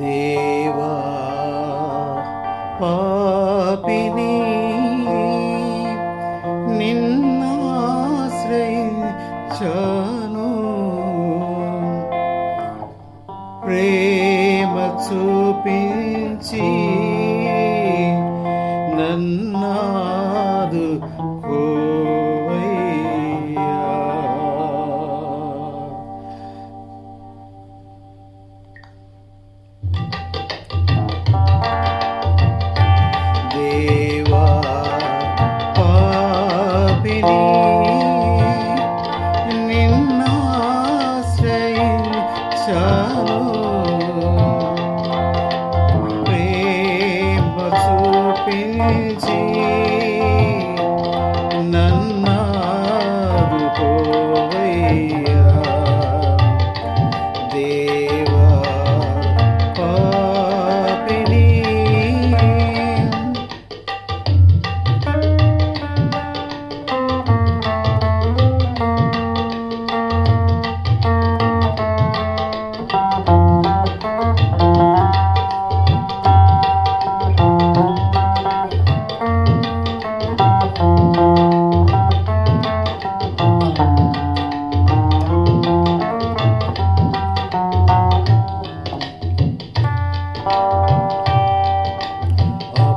దేవా పాపిని నిన్నాశ్రయించాను. ప్రేమ చూపించి నన్నాదు దేవా నిన్నాశ్రయించాను ప్రేమ చూపించి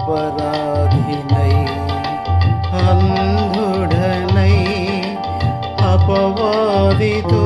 అపరాధినై అంధుడనై అపవాదితో